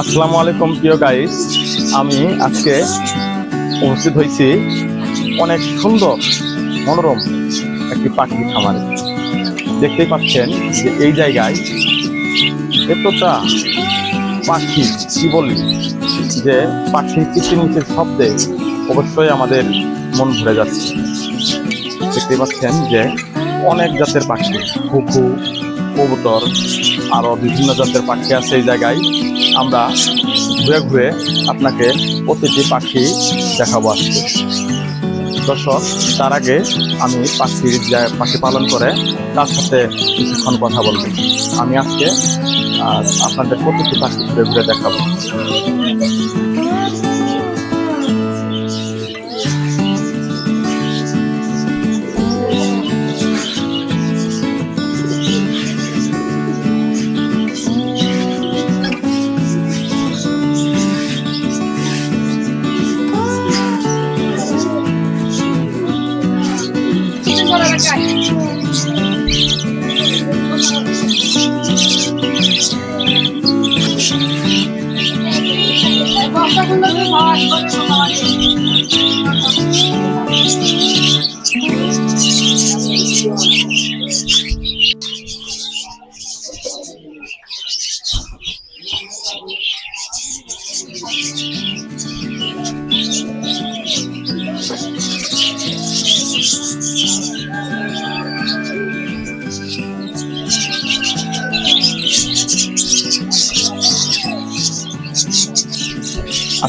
আসসালামু আলাইকুম, প্রিয় গাইস আমি আজকে উপস্থিত হয়েছি অনেক সুন্দর মনোরম একটি পাখি খামারে। দেখতেই পাচ্ছেন যে এই জায়গায় এতটা পাখি কি বলি? যে পাখির কিচিমিচির শব্দে অবশ্যই আমাদের মন ভরে যাচ্ছে। দেখতেই পাচ্ছেন যে অনেক জাতের পাখি কুকু কবুতর আরও বিভিন্ন জাতের পাখি আছে এই জায়গায়। আমরা ঘুরে ঘুরে আপনাকে প্রতিটি পাখি দেখাবো আজকে। দর্শক, তার আগে আমি পাখির যে পাখি পালন করে, তার সাথে কিছুক্ষণ কথা বলব। আমি আজকে আপনাদের প্রতিটি পাখি ঘুরে ঘুরে দেখাবো।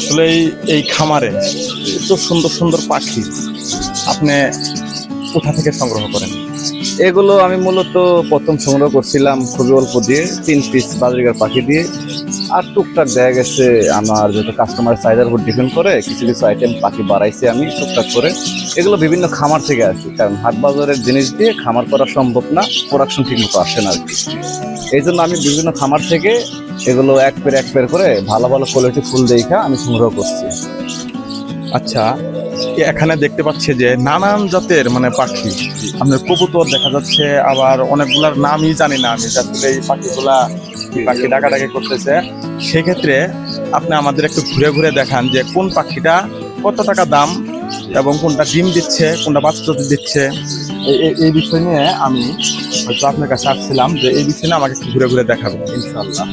আসলে এই- খামারে এত সুন্দর সুন্দর পাখি আপনি কোথা থেকে সংগ্রহ করেন? এগুলো আমি মূলত প্রথম সংগ্রহ করছিলাম খুবই অল্প দিয়ে, তিন পিস বাজরিগার পাখি দিয়ে। আর টুকটাক দেখা গেছে আমার যত কাস্টমার চাহিদার উপর ডিপেন্ড করে, কিছু কিছু আইটেম পাখি বাড়াইছি আমি টুকটাক করে। এগুলো বিভিন্ন খামার থেকে আসে, কারণ হাট বাজারের জিনিস দিয়ে খামার করা সম্ভব না প্রোডাকশন ঠিক মতো আসে না আর কি। এই জন্য আমি বিভিন্ন খামার থেকে এগুলো এক পের এক পের করে ভালো ভালো কোয়ালিটি ফুল দেখা আমি সংগ্রহ করছি। আচ্ছা এখানে দেখতে পাচ্ছি যে নানান জাতের মানে পাখি, আপনার কবুতর দেখা যাচ্ছে, আবার অনেকগুলার নামই জানি না আমি যাতে এই পাখিগুলা পাখি ডাকাডাকি করতেছে। সেক্ষেত্রে আপনি আমাদের একটু ঘুরে ঘুরে দেখান যে কোন পাখিটা কত টাকা দাম এবং কোনটা ডিম দিচ্ছে, কোনটা বাচ্চা দিচ্ছে এই- বিষয় নিয়ে আমি হয়তো আপনার কাছে আসছিলাম যে এই বিষয় নিয়ে আমাকে একটু ঘুরে ঘুরে দেখাবেন ইনশাল্লাহ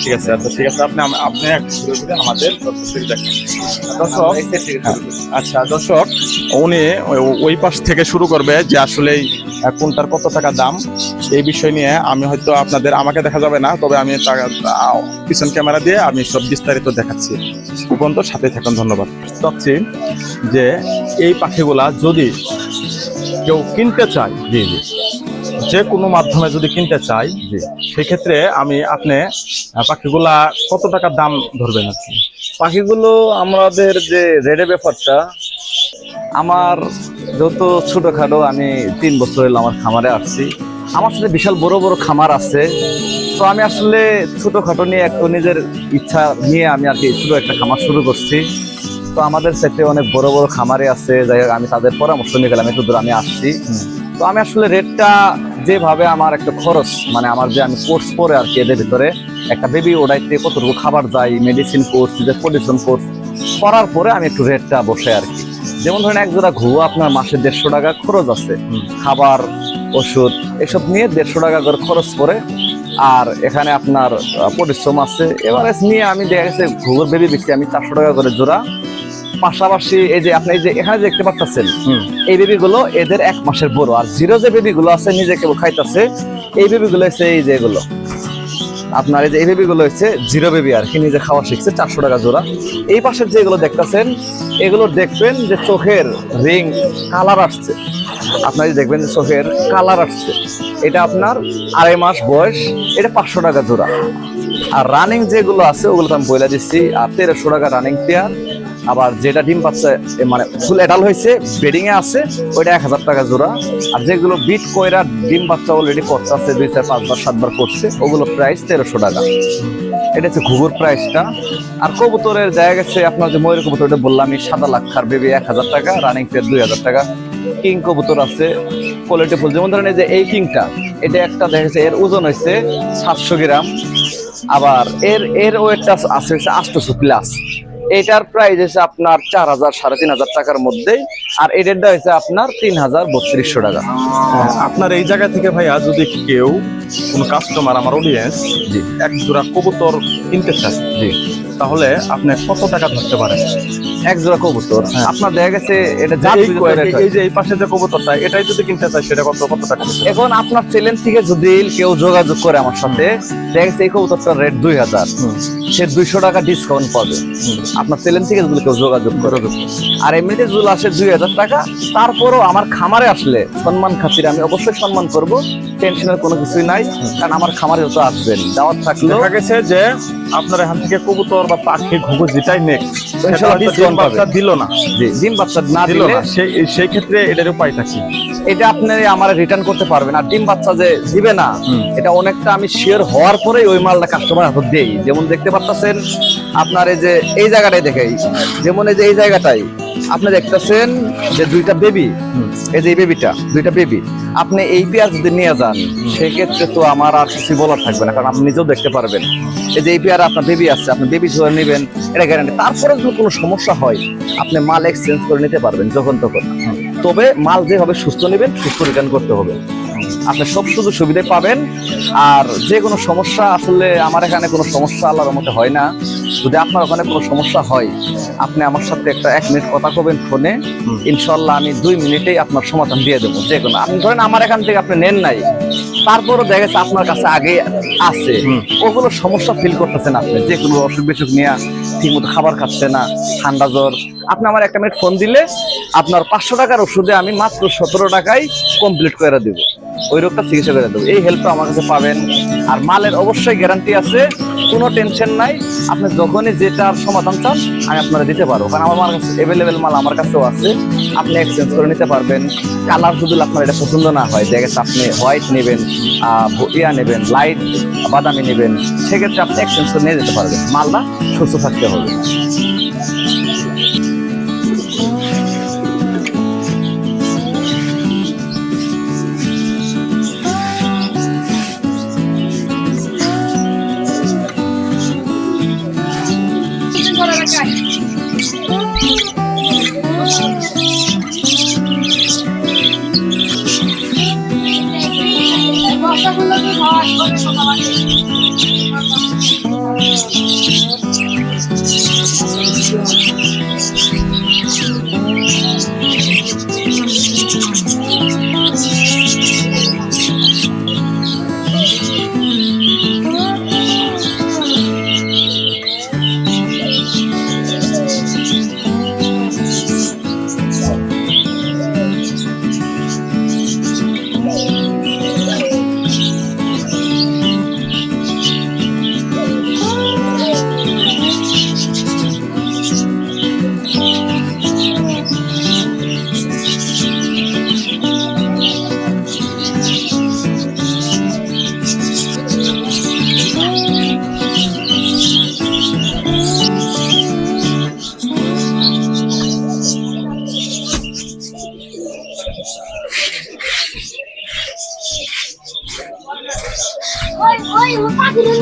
ঠিক আছে আচ্ছা ঠিক আছে, আপনি আপনি ঘুরে ঘুরে আমাদের দর্শক আচ্ছা দর্শক, উনি ওই পাশ থেকে শুরু করবে যে আসলে কোনটার কত টাকা দাম এই বিষয় নিয়ে আমি হয়তো আপনাদের আমাকে দেখা যাবে না তবে আমি পিছন ক্যামেরা দিয়ে আমি সব বিস্তারিত দেখাচ্ছি। উপন্ত সাথে থাকুন ধন্যবাদ। চাচ্ছি যে এই পাখিগুলা যদি কেউ কিনতে চায় জি জি। যে কোনো মাধ্যমে যদি কিনতে চাই জি। সেক্ষেত্রে আমি আপনি পাখিগুলা কত টাকা দাম ধরবেন আর পাখিগুলো আমাদের যে রেডে ব্যাপারটা আমার যত ছোটোখাটো আমি তিন বছর হলো আমার খামারে আসছি আমার সাথে বিশাল বড় বড় খামার আছে। তো আমি আসলে ছোটখাটো নিয়ে একটু নিজের ইচ্ছা নিয়ে আমি আর কি ছোট একটা খামার শুরু করছি। তো আমাদের সাথে অনেক বড় বড় খামারে আছে যাই হোক আমি তাদের পরামর্শ নিয়ে গেলাম একটু দূর আমি আসছি। তো আমি আসলে রেটটা যেভাবে আমার একটা খরচ মানে আমার যে আমি কোর্স করে আর কি এদের ভিতরে একটা বেবি ওডাইতে কতটুকু খাবার যায় মেডিসিন কোর্স যে পলিউশন কোর্স করার পরে আমি একটু রেটটা বসে আর কি। যেমন ধরেন এক জোড়া ঘুয়ো আপনার মাসে দেড়শো টাকা খরচ আছে। খাবার ওষুধ এসব নিয়ে দেড়শো টাকা করে খরচ পড়ে। আর এখানে আপনার পরিশ্রম আছে। এবারে নিয়ে আমি দেখা গেছে ঘুঘুর বেবি বেশি আমি চারশো টাকা করে জোড়া। পাশাপাশি এই যে আপনি এই যে এখানে দেখতে পাচ্ছেন এই বেবিগুলো এদের এক মাসের বড়। আর জিরো যে বেবিগুলো আছে নিজে কেবল খাইতেছে এই বেবিগুলো হচ্ছে এই যে এগুলো। আপনার এই যে এই বেবিগুলো হচ্ছে জিরো বেবি আর কি নিজে খাওয়া শিখছে চারশো টাকা জোড়া। এই পাশের যেগুলো দেখতেছেন এগুলো দেখবেন যে চোখের রিং কালার আসছে। আপনার দেখবেন যে চোখের কালার আসছে, এটা আপনার আড়াই মাস বয়স, এটা পাঁচশো টাকা জোড়া। আর রানিং যেগুলো আছে, ওগুলো আমি বলে দিচ্ছি, আর তেরোশো টাকা রানিং পেয়ার আবার যেটা ডিম পাচ্ছে মানে ফুল এডাল হয়েছে বেডিংয়ে আছে, ওইটা এক হাজার টাকা জোড়া। আর যেগুলো বিট কয়রা ডিম বাচ্চা অলরেডি করতে আছে দুই চার পাঁচবার সাতবার করছে ওগুলো প্রাইস তেরোশো টাকা। এটা হচ্ছে ঘুঘুর প্রাইসটা আর কবুতরের জায়গা গেছে আপনার যে ময়ূর কবুতর, ওটা বললাম আমি সাদা লাক্ষার বেবি এক হাজার টাকা রানিং পেয়ার দুই হাজার টাকা। কিং কবুতর আছে কোয়ালিটি ফুল যেমন ধরেন এই যে এই কিংটা এটা একটা দেখেছে এর ওজন হয়েছে সাতশো গ্রাম। আবার এর এর ওয়েটটা আছে হচ্ছে আটশোশো প্লাস এটার প্রাইস হচ্ছে আপনার চার হাজার সাড়ে তিন হাজার টাকার মধ্যে আর এটারটা হয়েছে আপনার তিন হাজার বত্রিশশো টাকা। হ্যাঁ, আপনার এই জায়গা থেকে ভাইয়া যদি কেউ কোনো কাস্টমার আমার অডিয়েন্স জি। এক জোড়া কবুতর কিনতে চায় জি। তাহলে আপনি কত টাকা ধরতে পারেন? এক জোড়া কবুতর হ্যাঁ। আপনার দেখা গেছে এটা যে এই যে এই পাশে যে কবুতরটা এটাই যদি কিনতে চায় সেটা কত কত টাকা? এখন আপনার চ্যানেল থেকে যদি কেউ যোগাযোগ করে আমার সাথে দেখা গেছে এই কবুতরটার রেট দুই হাজার। সে দুইশো টাকা ডিসকাউন্ট পাবে। আপনার চ্যানেল থেকে যদি কেউ যোগাযোগ করে। আর এমনিতে যদি আসে দুই হাজার টাকা তারপরও আমার খামারে আসলে সম্মান খাতিরে আমি অবশ্যই সম্মান করব টেনশনের কোনো কিছুই নাই কারণ আমার খামারে যত আসবেন দাওয়াত থাকলে। দেখা গেছে যে আপনার এখান থেকে কবুতর বা পাখি ঘুঘু যেটাই নেক বাচ্চা দিল না। জি। ডিম বাচ্চা না দিল না। সেই সেই ক্ষেত্রে এটার উপায়টা কি এটা আপনি আমার রিটার্ন করতে পারবেন। আর ডিম বাচ্চা যে দিবে না এটা অনেকটা আমি শেয়ার হওয়ার পরেই ওই মালটা কাস্টমার হাতে দেই। যেমন দেখতে পারতেছেন আপনার এই যে এই জায়গাটাই দেখেই যেমন এই যে এই জায়গাটাই। আপনি দেখতেছেন যে দুইটা বেবি এই যে বেবিটা দুইটা বেবি আপনি এই পেয়ার যদি নিয়ে যান, সেক্ষেত্রে তো আমার আর কিছু বলার থাকবে না, কারণ আপনি নিজেও দেখতে পারবেন। এই যে এই পেয়ার আপনার বেবি আছে, আপনি বেবি ধরে নেবেন, এটা গ্যারান্টি তারপরে যদি কোনো সমস্যা হয়, আপনি মাল এক্সচেঞ্জ করে নিতে পারবেন যখন তখন। তবে মাল যেভাবে সুস্থ নেবেন, সুস্থ রিটার্ন করতে হবে। আপনি সব সুযোগ সুবিধা পাবেন। আর যে কোনো সমস্যা আসলে আমার এখানে কোনো সমস্যা আল্লাহর মতে হয় না। যদি আপনার ওখানে কোনো সমস্যা হয় আপনি আমার সাথে একটা এক মিনিট কথা কবেন ফোনে। ইনশাল্লাহ আমি দুই মিনিটেই আপনার সমাধান দিয়ে দেবো। যে কোনো আপনি ধরেন আমার এখান থেকে আপনি নেন নাই। তারপরও দেখা যাচ্ছে আপনার কাছে আগে আছে। ওগুলো সমস্যা ফিল করতেছেন আপনি। যে কোনো অসুখ বিসুখ নিয়ে ঠিক মতো খাবার খাচ্ছে না ঠান্ডা জ্বর। আপনি আমার একটা মিনিট ফোন দিলে আপনার পাঁচশো টাকার ওষুধে আমি মাত্র সতেরো টাকায় কমপ্লিট করে দেবো। ওই রোগটা চিকিৎসা করে দেবো। এই হেল্পটা আমার কাছে পাবেন। আর মালের অবশ্যই গ্যারান্টি আছে, কোনো টেনশন নাই। আপনি যখনই যেটার সমাধান চান, আমি আপনারা দিতে পারব। কারণ আমার কাছে অ্যাভেলেবেল মাল আমার কাছেও আছে। আপনি এক্সচেঞ্জ করে নিতে পারবেন। কালার যদি আপনার এটা পছন্দ না হয়, দেখা যাচ্ছে আপনি হোয়াইট নেবেন ইয়া নেবেন লাইট বাদামি নেবেন, সেক্ষেত্রে আপনি এক্সচেঞ্জ করে নিয়ে যেতে পারবেন। মালটা সুস্থ থাকতে হবে।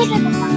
这个。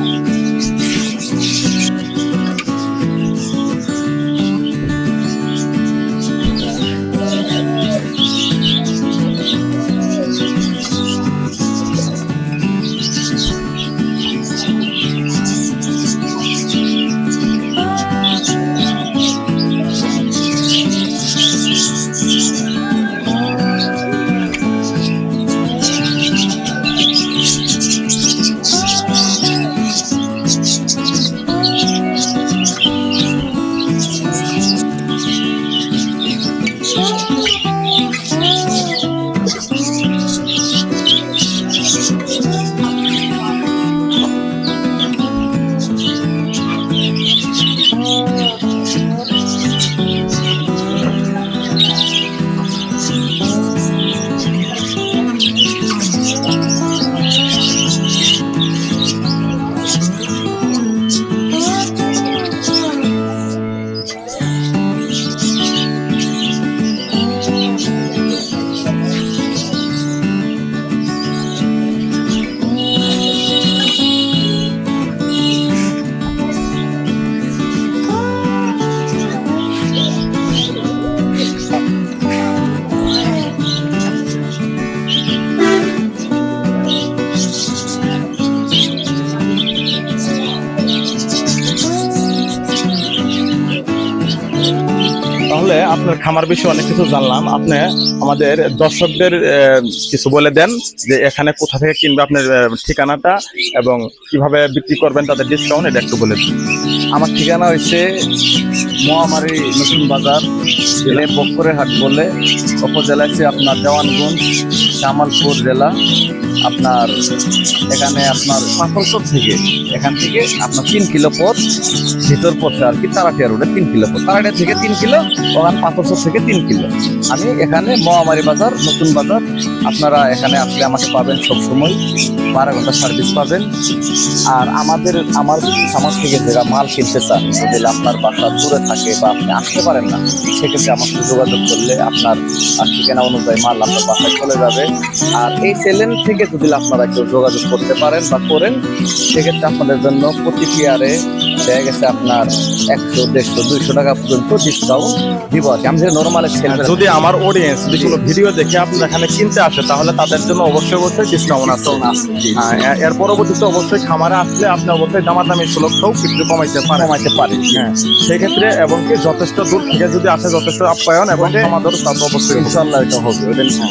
আপনার বিষয়ে অনেক কিছু জানলাম। আপনি আমাদের দর্শকদের কিছু বলে দেন যে এখানে কোথা থেকে কিনবে আপনার ঠিকানাটা এবং কীভাবে বিক্রি করবেন তাদের ডিসকাউন্ট এটা একটু বলে দিন। আমার ঠিকানা হয়েছে মহামারী নতুন বাজার, জেলে বক্করে হাট বলে। উপজেলা আছে আপনার দেওয়ানগঞ্জ, জামালপুর জেলা। আপনার এখানে আপনার পাথরচর থেকে এখান থেকে আপনার তিন কিলো পথ, ভিতর পথে আর কি তারাটিয়া রোডে তিন কিলো পথ। তারাটিয়া থেকে তিন কিলো, ওখান পাথরচর থেকে তিন কিলো। আমি এখানে মহামারী বাজার, নতুন বাজার। আপনারা এখানে আসলে আমাকে পাবেন সবসময়, বারো ঘণ্টা সার্ভিস পাবেন। আর আমাদের, আমার সমাজ থেকে যারা মাল কিনতে চান, যদি আপনার বাসা দূরে থাকে বা আপনি আসতে পারেন না, সেক্ষেত্রে আমার সাথে যোগাযোগ করলে আপনার ঠিকানা অনুযায়ী মাল আপনার বাসায় চলে যাবে। আর এই সেলেন থেকে যদি আপনারা কেউ যোগাযোগ করতে পারেন বা করেন সেক্ষেত্রে আপনাদের জন্য প্রতি পেয়ারে দেখা গেছে আপনার একশো দেড়শো দুইশো টাকা পর্যন্ত ডিসকাউন্ট দিব আর আমি যে নর্মাল যদি আমার অডিয়েন্স যদি কোনো ভিডিও দেখে আপনি এখানে কিনতে আসে তাহলে তাদের জন্য অবশ্যই অবশ্যই ডিসকাউন্ট আছে। হ্যাঁ, এর- পরবর্তীতে অবশ্যই খামারে আসলে আপনি অবশ্যই দামাদামি সুলক্ষও কিছু কমাইতে পারেন। কমাইতে পারি হ্যাঁ সেক্ষেত্রে এবং কি যথেষ্ট দূর থেকে যদি আসে যথেষ্ট আপ্যায়ন এবং সমাদর তা অবশ্যই। ইনশাল্লাহ এটা হবে নিয়ে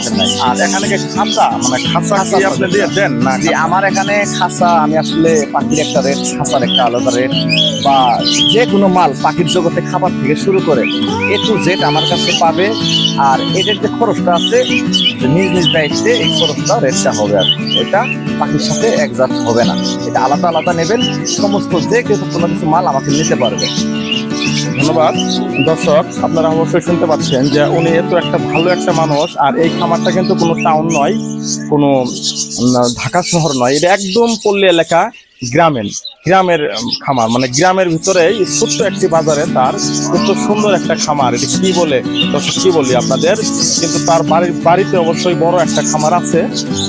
আর এখানে কি খাঁচা? মানে খাঁচা কি দিয়ে দেন না জি আমার এখানে খাসা আমি আসলে পাখির একটা রেট খাসার একটা আলাদা রেট বা যে কোনো মাল পাখির জগতে খাবার থেকে শুরু করে এ টু জেড আমার কাছে পাবে আর এদের যে খরচটা আছে যে নিজ নিজ দায়িত্বে এই খরচটা রেটটা হবে আর। ওইটা পাখির সাথে একজাস্ট হবে না। এটা আলাদা আলাদা নেবেন সমস্ত যে কোনো কিছু মাল আমাকে নিতে পারবে। ধন্যবাদ। দর্শক, আপনারা অবশ্যই শুনতে পাচ্ছেন যে উনি এত একটা ভালো একটা মানুষ, আর এই খামারটা কিন্তু কোনো টাউন নয়, কোনো ঢাকা শহর নয়, এটা একদম পল্লী এলাকা। গ্রামের গ্রামের খামার। মানে গ্রামের ভিতরে ছোট্ট একটি বাজারে তার কত সুন্দর একটা খামার। এটা কি বলে? কি বলি আপনাদের? কিন্তু তার বাড়ির, বাড়িতে অবশ্যই বড় একটা খামার আছে।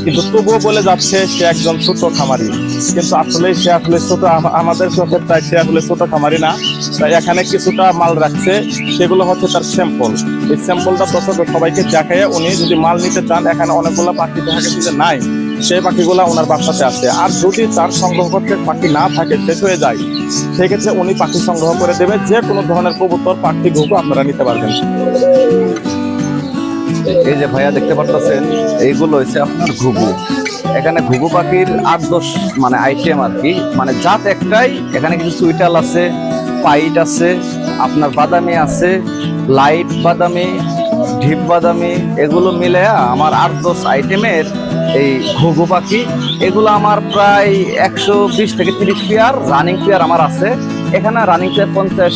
কিন্তু তবুও বলে যাচ্ছে সে একজন ছোট খামারি। কিন্তু আসলে সে আসলে ছোট আমাদের চোখের তাই সে আসলে ছোট খামারি না। তাই এখানে কিছুটা মাল রাখছে। সেগুলো হচ্ছে তার স্যাম্পল। এই স্যাম্পলটা দর্শক সবাইকে দেখায়। উনি যদি মাল নিতে চান, এখানে অনেকগুলো পাখি দেখা গেছে যে নাই। সেই পাখিগুলো ওনার বাসাতে আছে আর যদি তার সংগ্রহ করতে পাখি না থাকে, শেষ হয়ে যায়, সেক্ষেত্রে উনি পাখি সংগ্রহ করে দেবে। যে কোনো ধরনের কবুতর, পাখি, ঘুঘু আপনারা নিতে পারবেন। এই যে ভাইয়া দেখতে পারতেছেন, এইগুলো হচ্ছে আপনার ঘুঘু। এখানে ঘুঘু পাখির আট দশ মানে আইটেম আর কি। মানে জাত একটাই, এখানে কিছু সুইটাল আছে পাইট আছে, আপনার বাদামি আছে লাইট বাদামি, ঢিপ বাদামি, এগুলো মিলে আমার আট দশ আইটেমের এই ঘুঘু পাখি, এগুলো আমার প্রায় একশো বিশ থেকে তিরিশ পেয়ার রানিং পেয়ার আমার আছে। এখানে রানিং পেয়ার পঞ্চাশ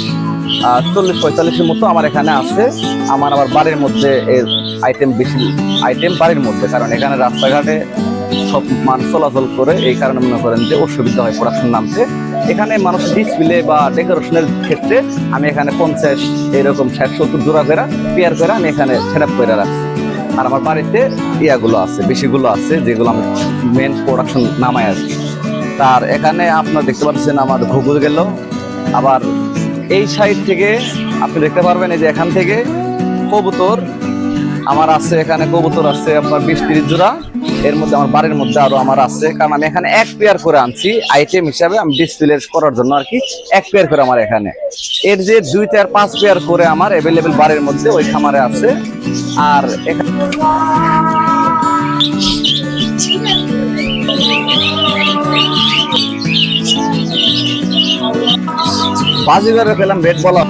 চল্লিশ, পঁয়তাল্লিশের মতো আমার এখানে আছে। আমার আবার বাড়ির মধ্যে এর আইটেম বেশি আইটেম বাড়ির মধ্যে, কারণ এখানে রাস্তাঘাটে সব মান চলাচল করে, এই কারণে মনে করেন যে অসুবিধা হয় প্রোডাকশন নামতে। এখানে মানুষ ডিসপ্লে বা ডেকোরেশনের ক্ষেত্রে আমি এখানে পঞ্চাশ, এরকম ষাট, সত্তর জোড়া করে পেয়ার করে আমি এখানে সেট আপ করে রাখছি। আর আমার বাড়িতে ইয়াগুলো আছে, বেশিগুলো আছে, যেগুলো আমি মেন প্রোডাকশন নামায় আছি তার এখানে আপনার দেখতে পাচ্ছেন আমার ঘুঘুর গেল। আবার এই সাইড থেকে আপনি দেখতে পারবেন এই যে এখান থেকে কবুতর। আমার আছে এখানে কবুতর আছে আপনার বিশ তিরিশ জোড়া। এর মধ্যে আমার বাড়ির মধ্যে আরও আমার আছে। কারণ আমি এখানে এক পেয়ার করে আনছি আইটেম হিসাবে আমি ডিসপ্লে করার জন্য আর কি এক পেয়ার করে আমার এখানে। এর যে দুই চার পাঁচ পেয়ার করে আমার অ্যাভেলেবেল বাড়ির মধ্যে ওই খামারে আছে। আর এখানে বাজিগারে পেলাম রেড বলা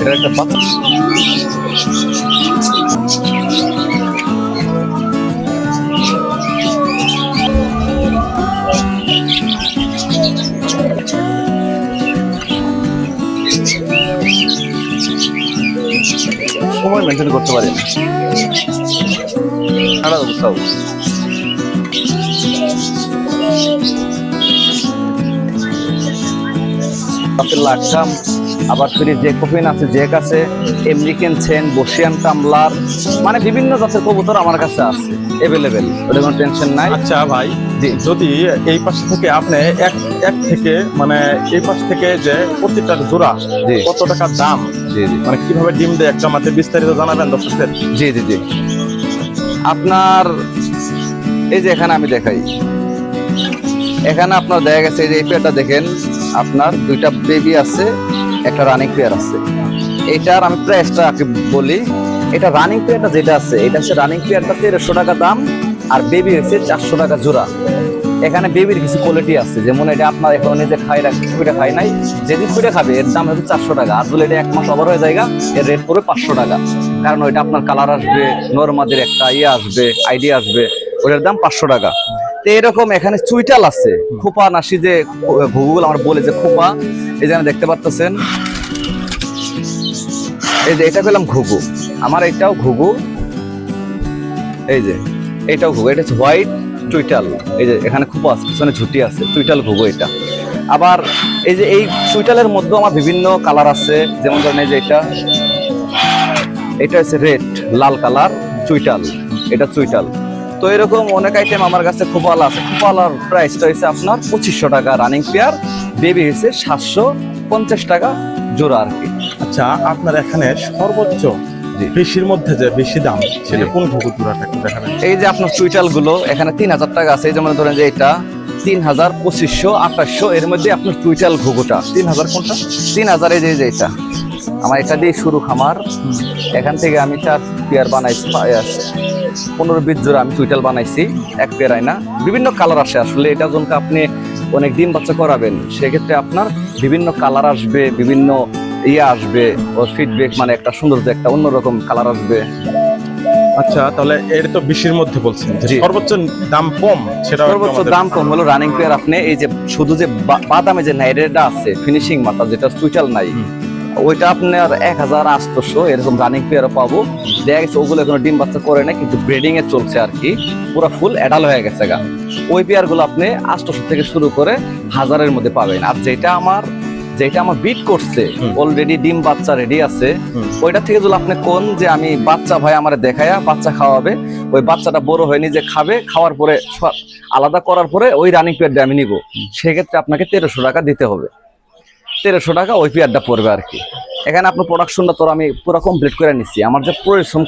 এটা একটা পাতা সময় মেনটেন করতে পারি না। দেবো সব আপেল লাগাম আবার ফিরে যে কফিন আছে যে কাছে আমেরিকান চেন বসিয়ান টামলার মানে বিভিন্ন জাতের কবুতর আমার কাছে আছে অ্যাভেলেবেল ওটা কোনো টেনশন নাই। আচ্ছা ভাই জি। যদি এই পাশ থেকে আপনি এক এক থেকে মানে এই পাশ থেকে যে প্রতিটার জোড়া জি। কত টাকার দাম? জি জি। মানে কীভাবে ডিম দেয় একটা আমাদের বিস্তারিত জানাবেন দর্শকদের। জি জি জি। আপনার এই যে এখানে আমি দেখাই। এখানে আপনার দেখা গেছে এই যে এই পেয়ারটা দেখেন আপনার দুইটা বেবি আছে একটা রানিং পেয়ার আছে। এটার আমি প্রায় প্রাইসটা বলি। এটা রানিং পেয়ারটা যেটা আছে, এটা হচ্ছে রানিং পেয়ারটা তেরোশো টাকা দাম, আর বেবি হচ্ছে চারশো টাকা জোড়া। এখানে বেবির কিছু কোয়ালিটি আছে, যেমন এটা আপনার এখন নিজে খাই রাখি ফুটে খাই নাই যেদিন ফুটে খাবে, এর দাম হচ্ছে চারশো টাকা। আর বলে এটা এক মাস ওভার হয়ে যায় এর রেট পড়বে পাঁচশো টাকা। কারণ ওইটা আপনার কালার আসবে নর্মাদের একটা ইয়ে আসবে আইডিয়া আসবে, ওটার দাম পাঁচশো টাকা। তো এরকম এখানে চুইটাল আছে। খোপা নাসি যে ঘুঘুগুলো আমরা বলে যে খোপা। এই যে দেখতে পাচ্ছেন এই যে এটা পেলাম ঘুঘু। আমার এটাও ঘুঘু। এই যে এটাও ঘুঘু। এটা হচ্ছে হোয়াইট চুইটাল। এই যে এখানে খোপা আছে পিছনে ঝুটি আছে। চুইটাল ঘুঘু এটা। আবার এই যে এই চুইটালের মধ্যেও আমার বিভিন্ন কালার আছে। যেমন ধরেন এই যে এটা। এটা হচ্ছে রেড লাল কালার চুইটাল। এটা চুইটাল। তো এরকম অনেক আইটেম আমার কাছে খোপালা আছে। খোপালার প্রাইসটা হয়েছে আপনার পঁচিশশো টাকা রানিং পেয়ার বেবি হয়েছে সাতশো পঞ্চাশ টাকা জোড়া আর কি। আচ্ছা আপনার এখানে সর্বোচ্চ। বেশির মধ্যে যে বেশি দাম সেটা কোন ঘুঘু জোড়াটা দেখাবেন এই যে আপনার চুইটালগুলো এখানে তিন হাজার টাকা আছে যেমন ধরেন যে এটা তিন হাজার পঁচিশশো আঠাশশো এর মধ্যে আপনার চুইটাল ঘুঘুটা তিন হাজার কোনটা? তিন হাজার যে যে এটা। আমার এটা দিয়ে শুরু খামার। এখান থেকে আমি চার পেয়ার বানাইছি পনেরো বিশ জোড়া আমি চুইটাল বানাইছি এক পেয়ার আয়না। বিভিন্ন কালার আসে আসলে এটা যখন আপনি অনেক দিন বাচ্চা করাবেন সেক্ষেত্রে আপনার বিভিন্ন কালার আসবে বিভিন্ন ইয়ে আসবে ওর ফিডব্যাক মানে একটা সৌন্দর্য একটা অন্যরকম কালার আসবে। আচ্ছা তাহলে এর তো বেশির মধ্যে বলছেন। সর্বোচ্চ দাম কম সেটা সর্বোচ্চ দাম কম হলো রানিং পেয়ার আপনি এই যে শুধু যে বাদামে যে নাইরেটা আছে ফিনিশিং মাথা যেটা সুইটাল নাই। ওইটা আপনার এক হাজার আটশোশো এরকম রানিং পেয়ারও পাবো। দেখা গেছে ওগুলো এখনও ডিম বাচ্চা করে না কিন্তু ব্রিডিং এ চলছে আর কি। পুরো ফুল অ্যাডাল হয়ে গেছে গা। ওই পেয়ারগুলো আপনি আটশোশো থেকে শুরু করে হাজারের মধ্যে পাবেন। আর যেটা আমার যেটা আমার বিট করছে অলরেডি ডিম বাচ্চা রেডি আছে। ওইটা থেকে যদি আপনি কোন যে আমি বাচ্চা ভাই আমার দেখায়া বাচ্চা খাওয়াবে ওই বাচ্চাটা বড় হয়ে নিজে খাবে খাওয়ার পরে আলাদা করার পরে ওই রানিং পেয়ারটা আমি নিব। সেক্ষেত্রে আপনাকে তেরোশো টাকা দিতে হবে। তেরোশো টাকা ওই পেয়ারটা পড়বে আর কি। এখানে আপনার প্রোডাকশনটা তোর আমি পুরো কমপ্লিট করে নিচ্ছি। আমার যে পরিশ্রম